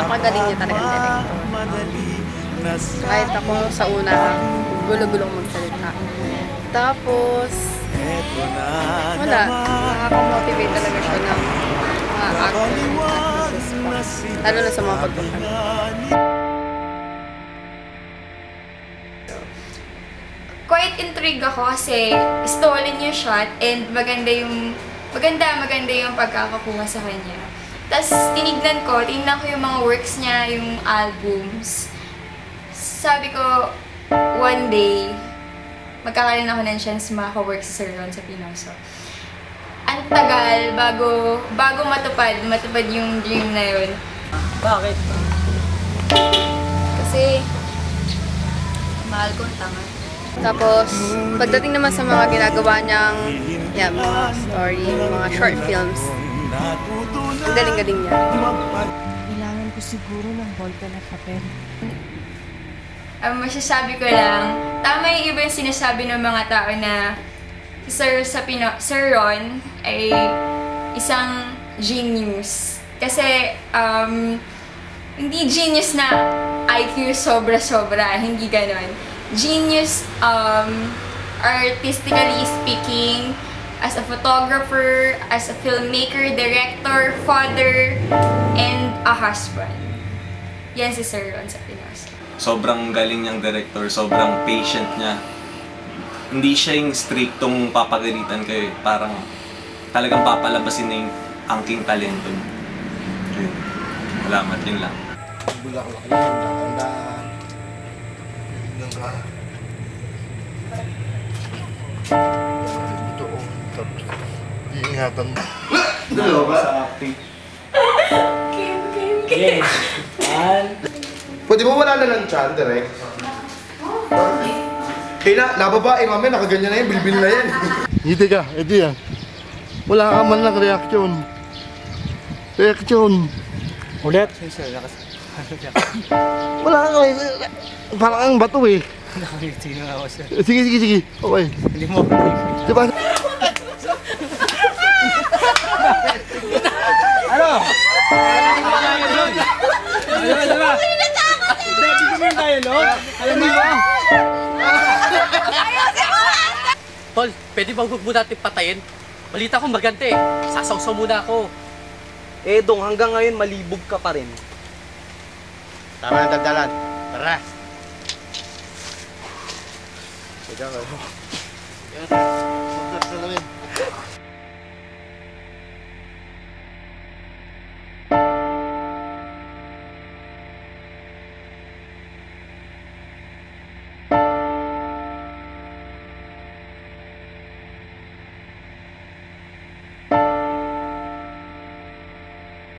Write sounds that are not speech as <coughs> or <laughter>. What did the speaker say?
napagaling niya talaga ang director. Kahit ako sa una, gulo-gulong magsalita. Tapos, wala. Nakaka-motivate talaga siya ng mga actor and actresses pa. Lalo na sa mga pagkakanta. quite intrigued ako kasi stolen yung shot and maganda yung maganda maganda yung pagkakakuha sa kanya. Tapos tinignan ko, tinignan ko yung mga works niya, yung albums. Sabi ko, one day, magkakaroon ako ng chance makaka-work sa Sir Ron sa Pinoso. Ang tagal bago bago matupad, matupad yung dream na yun. Bakit? Kasi mahal ko ang tanga. Tapos, pagdating naman sa mga ginagawa niyang yeah, mga story, mga short films, ang galing-galing niya. Kailangan ko siguro ng bolta na papel. Ang masasabi ko lang, tama yung iba yung sinasabi ng mga tao na si Sir, sa Pino, Sir Ron ay isang genius. Kasi, um, hindi genius na IQ sobra-sobra, hindi ganon. Genius, um, artistically speaking, as a photographer, as a filmmaker, director, father, and a husband. Yan si Sir Ron sa Pinas. sobrang galing niyang director, sobrang patient niya. Hindi siya yung strictong papagalitan kayo, eh. parang talagang papalabasin na yung angking talento niya. Yun. Salamat, yun lang. Bulaklak lang, dahan-dahan. Tignan ka. Iingatan mo. Dalawa ba? Kim, Kim, Kim. Pwede mo wala na ng chan, direct? Kaya na, nababae, mamaya nakaganyan na yan, bilbil na yan. Ngiti ka, ito yan. Wala ka man ng reaction. Reaction. Ulit? <coughs> Wala ka Parang ang bato eh. Ako sir? Sige, sige, sige. Okay. Hindi mo ako Diba? Ano? Ano ba, diba? Hindi, bigyan mo tayo, no? Alam mo ba? Tol, pwede bang huwag mo natin patayin? Balita ko maganda eh. Sasawsaw muna ako. Eh, Dong, hanggang ngayon malibog ka pa rin. Tama na dagdalan. Tara. Teka ka. Yan. Sukat na.